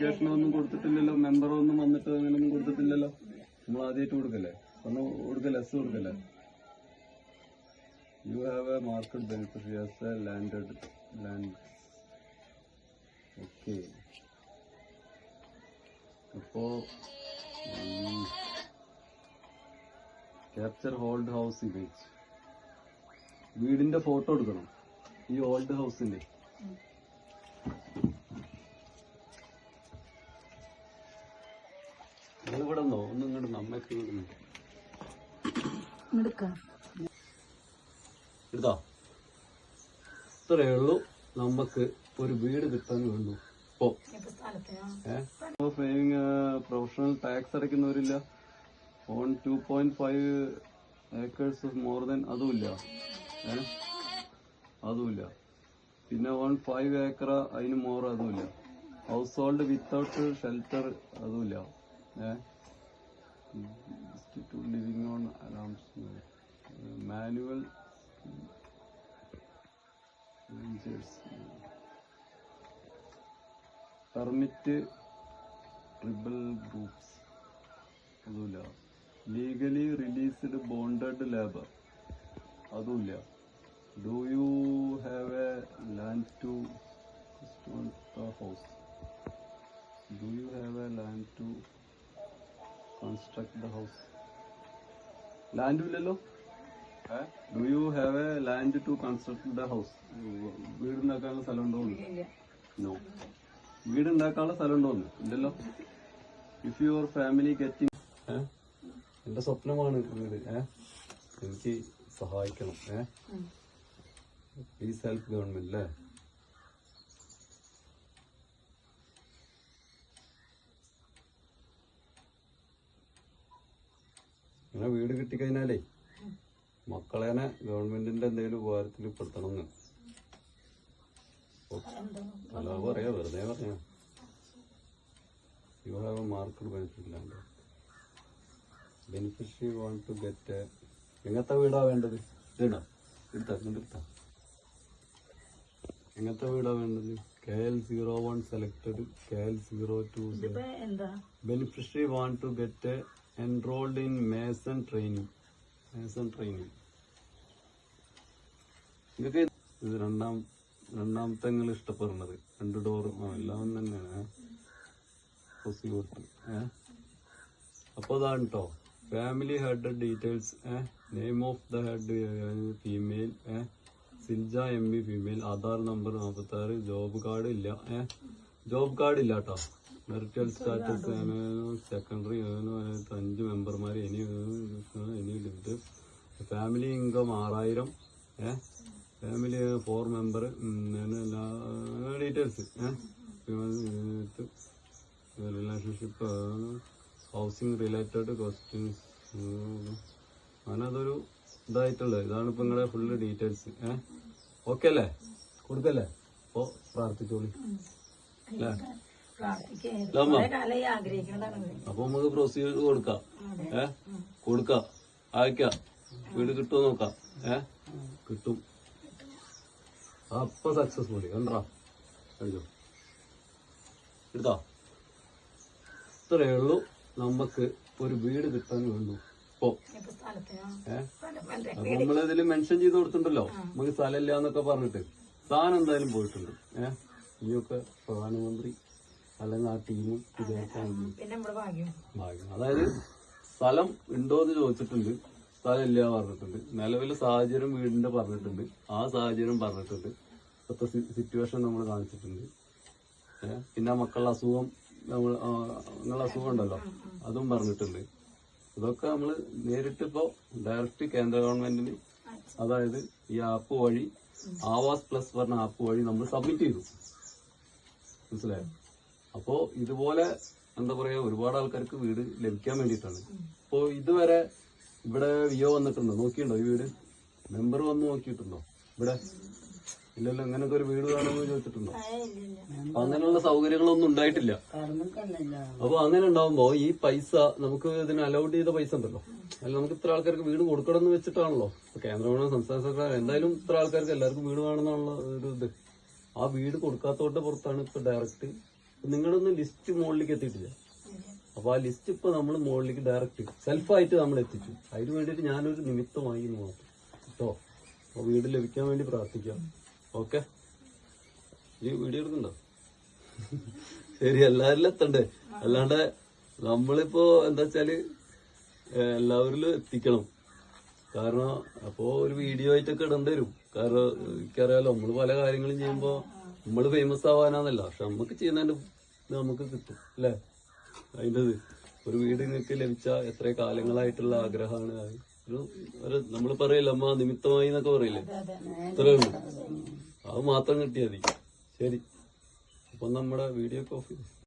Notification ഒന്നും കൊടുത്തിട്ടില്ലല്ലോ മെമ്പറോ ഒന്നും വന്നിട്ട് അങ്ങനെയൊന്നും കൊടുത്തിട്ടില്ലല്ലോ. നമ്മൾ ആദ്യമായിട്ട് കൊടുക്കല്ലേ? ഒന്ന് കൊടുക്കല്ലേ? എസ് കൊടുക്കല്ലേ? You have a market beneficiary as a landed land okay അപ്പോ ക്യാപ്ചർ ഹോൾഡ് ഹൗസ് ഇമേജ് വീടിന്റെ ഫോട്ടോ എടുക്കണം. ഈ ഓൾഡ് ഹൗസിന്റെ നിങ്ങൾ ഇവിടെ നിന്നോ? ഒന്ന് ഇങ്ങോട്ട് നമ്മക്ക് എടുത്തോ? ഇത്രയേ ഉള്ളൂ. നമുക്ക് ഒരു വീട് കിട്ടാൻ വേണ്ടു. ഇപ്പോ saving professional tax അടയ്ക്കുന്നവരില്ല. On two point five acres more than അതുമില്ല. ഏ? അതുമില്ല. പിന്നെ ഓൺ ഫൈവ് ഏക്കർ അതിന് മോർ അതുമില്ല. ഹൗസ് ഹോൾഡ് വിത്തൗട്ട് ഷെൽട്ടർ അതുമില്ല. a living on alms manual permit tribal groups അതുമില്ല ലീഗലി റിലീസ്ഡ് ബോണ്ടഡ് ലേബർ അതുമില്ല ഡു യു ദ ഹൗസ് ലാൻഡും ഇല്ലല്ലോ. Do you have a land to construct the house വീടുണ്ടാക്കാനുള്ള സ്ഥലം ഉണ്ടോ no വീടുണ്ടാക്കാനുള്ള സ്ഥലം ഉണ്ടോന്ന് ഇല്ലല്ലോ. ഇഫ് യുവർ ഫാമിലി ഗെറ്റിംഗ് എന്റെ സ്വപ്നമാണ് വീട്. ഏ എനിക്ക് സഹായിക്കണം. ഏ ഉം. പ്ലീസ് ഹെൽപ്പ് ഗവൺമെന്റ് അല്ലേ ഇങ്ങനെ വീട് കിട്ടിക്കഴിഞ്ഞാലേ മക്കളേനെ ഗവൺമെന്റിന്റെ എന്തെങ്കിലും ഉപകാരത്തിൽ പെടുത്തണം എന്ന് അല്ല പറയാ വെറുതെ പറയാ you have a market benefit land beneficiary want to get എങ്ങനത്തെ വീടാ വേണ്ടത്? ഇതാ എടുത്താ എങ്ങനത്തെ വീടാ വേണ്ടത്? K L zero one selected K L zero two beneficiary want to get enrolled in Mason training. Mason training. ഇതൊക്കെ ഇത് രണ്ടാം രണ്ടാമത്തെ നിങ്ങൾ ഇഷ്ടപ്പെടുന്നത്. രണ്ട് ഡോറും എല്ലാം തന്നെയാണ്. പോസിബിലിറ്റി ഏഹ് അപ്പോൾ അതാണ് കേട്ടോ family head details uh name of the head female uh Silja M B female Aadhaar number നാൽപ്പത്താറ് ജോബ് കാർഡ് ഇല്ല. ഏഹ് ജോബ് കാർഡ് ഇല്ല കേട്ടോ മെറിറ്റൽ സ്റ്റാറ്റസ് സെക്കൻഡറി അഞ്ച് മെമ്പർമാർ ഇനി ഇനി ലിമിറ്റ് ഫാമിലി ഇൻകം ആറായിരം ഏ ഫാമിലി ഫോർ മെമ്പർ എല്ലാ details relationship housing related questions അങ്ങനെ അതൊരു ഇതായിട്ടുള്ളത്. ഇതാണ് ഇപ്പൊ നിങ്ങളുടെ ഫുള്ള് ഡീറ്റെയിൽസ് ഏഹ്. ഓക്കെ അല്ലേ? കൊടുക്കല്ലേ? ഓ പ്രാർത്ഥിച്ചോളി. അല്ലേ? അപ്പൊ നമുക്ക് പ്രൊസീജിയർ കൊടുക്കാം. ഏഹ് ഏ? കൊടുക്കാം. അയക്കാം. വീട് കിട്ടുമോ നോക്കാം. ഏ? കിട്ടും. അപ്പൊ സക്സസ്ഫുള്ളി കണ്ടാ? കഴിഞ്ഞോ എടുത്താ? ഇത്രയേ ഉള്ളൂ. നമുക്ക് ഒരു വീട് കിട്ടാൻ വേണ്ടു. ഇപ്പോ. അപ്പൊ നമ്മളിതിൽ മെൻഷൻ ചെയ്ത് കൊടുത്തിട്ടുണ്ടല്ലോ. നമുക്ക് സ്ഥലമില്ല എന്നൊക്കെ പറഞ്ഞിട്ട്. സാധനം എന്തായാലും പോയിട്ടുണ്ട്. ഏഹ് ഇനിയൊക്കെ പ്രധാനമന്ത്രി അല്ലെങ്കിൽ ആ ടീമും നമ്മുടെ ഭാഗ്യം. അതായത് സ്ഥലം ഉണ്ടോ എന്ന് ചോദിച്ചിട്ടുണ്ട്. സ്ഥലം ഇല്ല പറഞ്ഞിട്ടുണ്ട്. നിലവിലെ സാഹചര്യം വീടിന്റെ പറഞ്ഞിട്ടുണ്ട്. ആ സാഹചര്യം പറഞ്ഞിട്ടുണ്ട്. ഇപ്പോഴത്തെ സിറ്റുവേഷൻ നമ്മൾ കാണിച്ചിട്ടുണ്ട്. പിന്നെ മക്കളുടെ അസുഖം നമ്മൾ നിങ്ങളുടെ അസുഖം ഉണ്ടല്ലോ. അതും പറഞ്ഞിട്ടുണ്ട്. ഇതൊക്കെ നമ്മൾ നേരിട്ട് ഇപ്പോ ഡയറക്റ്റ് കേന്ദ്ര ഗവൺമെന്റിന് അതായത് ഈ ആപ്പ് വഴി ആവാസ് പ്ലസ് പറഞ്ഞ ആപ്പ് വഴി നമ്മൾ സബ്മിറ്റ് ചെയ്തു. മനസ്സിലായോ? അപ്പോ ഇതുപോലെ എന്താ പറയാ ഒരുപാട് ആൾക്കാർക്ക് വീട് ലഭിക്കാൻ വേണ്ടിയിട്ടാണ്. അപ്പോ ഇതുവരെ ഇവിടെ വിയോ വന്നിട്ടുണ്ടോ? നോക്കിയിട്ടുണ്ടോ ഈ വീട്? മെമ്പർ വന്ന് നോക്കിയിട്ടുണ്ടോ? ഇവിടെ? ഇല്ലല്ലോ അങ്ങനൊക്കെ ഒരു വീട് വേണമെന്ന് ചോദിച്ചിട്ടുണ്ടോ? അപ്പൊ അങ്ങനെയുള്ള സൗകര്യങ്ങളൊന്നും ഉണ്ടായിട്ടില്ല. അപ്പൊ അങ്ങനെ ഉണ്ടാവുമ്പോ ഈ പൈസ നമുക്ക് ഇതിന് അലൗഡ് ചെയ്ത പൈസ ഉണ്ടല്ലോ. അല്ല നമുക്ക് ഇത്ര ആൾക്കാർക്ക് വീട് കൊടുക്കണം എന്ന് വെച്ചിട്ടാണല്ലോ. കേന്ദ്രമാണ് കേന്ദ്ര ഗവൺമെന്റ് സംസ്ഥാന സർക്കാർ എന്തായാലും ഇത്ര ആൾക്കാർക്ക് എല്ലാവർക്കും വീട് വേണമെന്നുള്ള ഒരു ഇത്. ആ വീട് കൊടുക്കാത്തോട്ട് പുറത്താണ് ഇപ്പൊ ഡയറക്റ്റ് നിങ്ങളൊന്നും ലിസ്റ്റ് മുകളിലേക്ക് എത്തിയിട്ടില്ല. അപ്പൊ ആ ലിസ്റ്റ് ഇപ്പൊ നമ്മൾ മുകളിലേക്ക് ഡയറക്റ്റ് സെൽഫായിട്ട് നമ്മൾ എത്തിച്ചു. അതിന് വേണ്ടിയിട്ട് ഞാനൊരു നിമിത്തമായി മാത്രം. കേട്ടോ അപ്പൊ വീട് ലഭിക്കാൻ വേണ്ടി പ്രാർത്ഥിക്കാം. ഓക്കെ? ഈ വീഡിയോ എടുക്കണ്ടോ ശരി എല്ലാവരിലും എത്തണ്ടേ? അല്ലാണ്ട് നമ്മളിപ്പോ എന്താ വെച്ചാൽ എല്ലാവരിലും എത്തിക്കണം. കാരണം അപ്പോ ഒരു വീഡിയോ ആയിട്ടൊക്കെ ഇടേണ്ടി വരും. കാരണം എനിക്കറിയാലോ നമ്മൾ പല കാര്യങ്ങളും ചെയ്യുമ്പോ നമ്മൾ ഫേമസ് ആവാനാന്നല്ല. പക്ഷെ നമുക്ക് ചെയ്യുന്നതിന്റെ നമുക്ക് കിട്ടും അല്ലേ? അതിന്റെ ഒരു വീട് നിങ്ങൾക്ക് ലഭിച്ച എത്ര കാലങ്ങളായിട്ടുള്ള ആഗ്രഹമാണ്. ഒരു ഒരു നമ്മൾ പറയില്ല അമ്മ നിമിത്തമായി എന്നൊക്കെ പറയില്ലേ? ഇത്രയും അത് മാത്രം കിട്ടിയാൽ മതി. ശരി. അപ്പൊ നമ്മുടെ വീഡിയോ ഒക്കെ ഓഫ് ചെയ്തു